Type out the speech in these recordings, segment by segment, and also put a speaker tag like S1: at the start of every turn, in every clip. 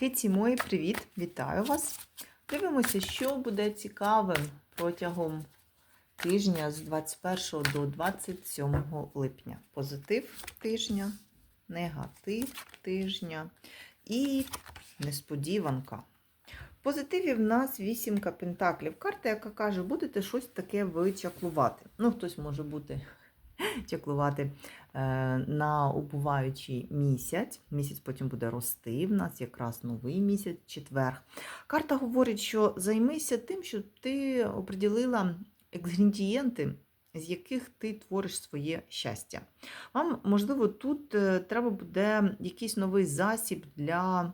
S1: Киці мої, привіт! Вітаю вас! Дивимося, що буде цікавим протягом тижня з 21 до 27 липня. Позитив тижня, негатив тижня і несподіванка. В позитиві в нас вісімка пентаклів. Карта, яка каже, будете щось таке вичаклувати. Ну, хтось може бути чаклувати е, на убуваючий місяць. Місяць потім буде рости. В нас якраз новий місяць, четвер. Карта говорить, що займися тим, що ти оприділила інгредієнти, з яких ти твориш своє щастя. Вам, можливо, тут е, треба буде якийсь новий засіб для.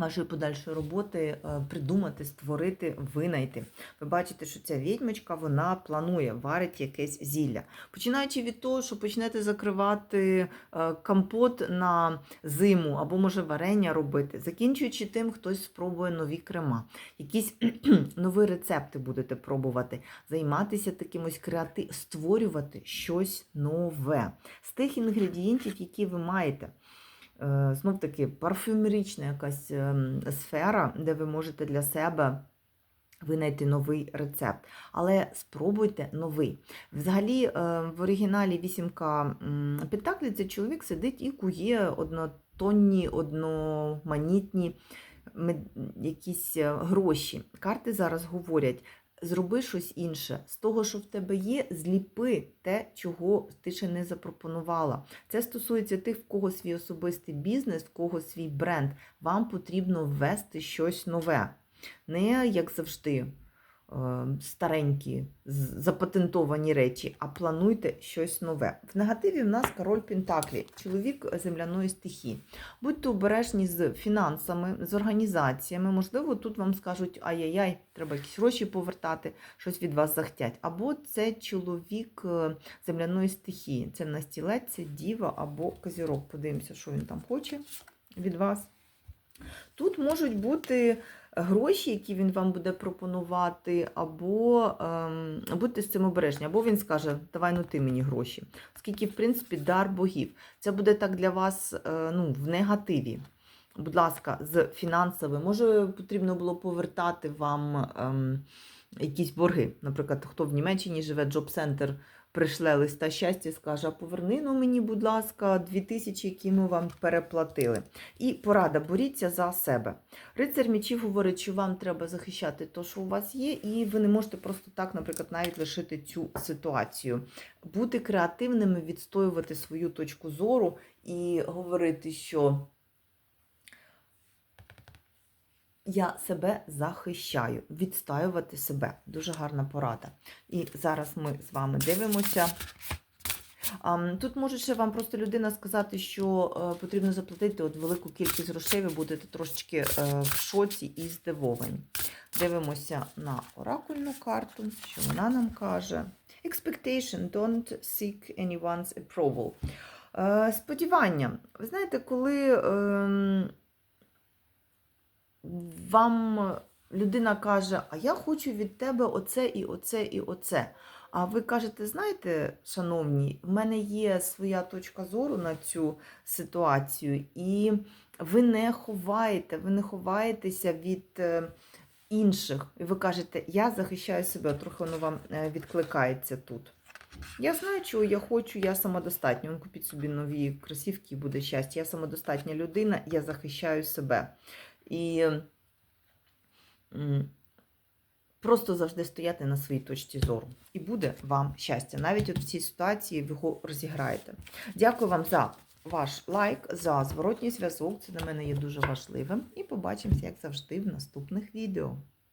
S1: Вашої подальшої роботи е, придумати, створити, винайти. Ви бачите, що ця відьмочка вона планує, варить якесь зілля. Починаючи від того, що почнете закривати е, компот на зиму або, може, варення робити, закінчуючи тим, хтось спробує нові крема, якісь нові рецепти будете пробувати, займатися такимось креатив, створювати щось нове з тих інгредієнтів, які ви маєте. Знов таки парфюмерична якась ем, сфера, де ви можете для себе винайти новий рецепт. Але спробуйте новий. Взагалі, е, в оригіналі вісімка Пентаклі це чоловік сидить і кує однотонні, одноманітні якісь е, гроші. Карти зараз говорять. Зроби щось інше. З того, що в тебе є, зліпи те, чого ти ще не запропонувала. Це стосується тих, в кого свій особистий бізнес, в кого свій бренд. Вам потрібно ввести щось нове. Не як завжди. Е, старенькі, запатентовані речі, а плануйте щось нове. В негативі в нас король Пентаклі, чоловік земляної стихії. Будьте обережні з фінансами, з організаціями. Можливо, тут вам скажуть, ай-яй-яй, треба якісь гроші повертати, щось від вас захтять. Або це чоловік е, земляної стихії. Це настілець, це діва або козірок. Подивимося, що він там хоче від вас. Тут можуть бути гроші, які він вам буде пропонувати, або ем, будьте з цим обережні, або він скаже, давай ну ти мені гроші. Оскільки, в принципі, дар богів. Це буде так для вас е, ну, в негативі. Будь ласка, з фінансовим. Може, потрібно було повертати вам ем, якісь борги. Наприклад, хто в Німеччині живе, джоб-центр пришле листа щастя, скаже, поверни ну мені, будь ласка, дві тисячі, які ми вам переплатили. І порада, боріться за себе. Рицар мічів говорить, що вам треба захищати те, що у вас є, і ви не можете просто так, наприклад, навіть лишити цю ситуацію. Бути креативними, відстоювати свою точку зору і говорити, що. Я себе захищаю, відстаювати себе. Дуже гарна порада. І зараз ми з вами дивимося. Тут може ще вам просто людина сказати, що е, потрібно заплатити от велику кількість грошей, ви будете трошечки е, в шоці і здивовані. Дивимося на оракульну карту, що вона нам каже. Expectation, don't seek anyone's approval. Е, сподівання. Ви знаєте, коли. Вам людина каже, а я хочу від тебе оце і оце і оце. А ви кажете, знаєте, шановні, в мене є своя точка зору на цю ситуацію, і ви не ховаєте, ви не ховаєтеся від е, інших. І ви кажете, я захищаю себе, трохи воно вам е, відкликається тут. Я знаю, чого я хочу, я самодостатня. Купіть собі нові кросівки буде щастя. Я самодостатня людина, я захищаю себе. І просто завжди стояти на своїй точці зору. І буде вам щастя. Навіть от в цій ситуації ви його розіграєте. Дякую вам за ваш лайк, за зворотній зв'язок. Це для мене є дуже важливим. І побачимося, як завжди, в наступних відео.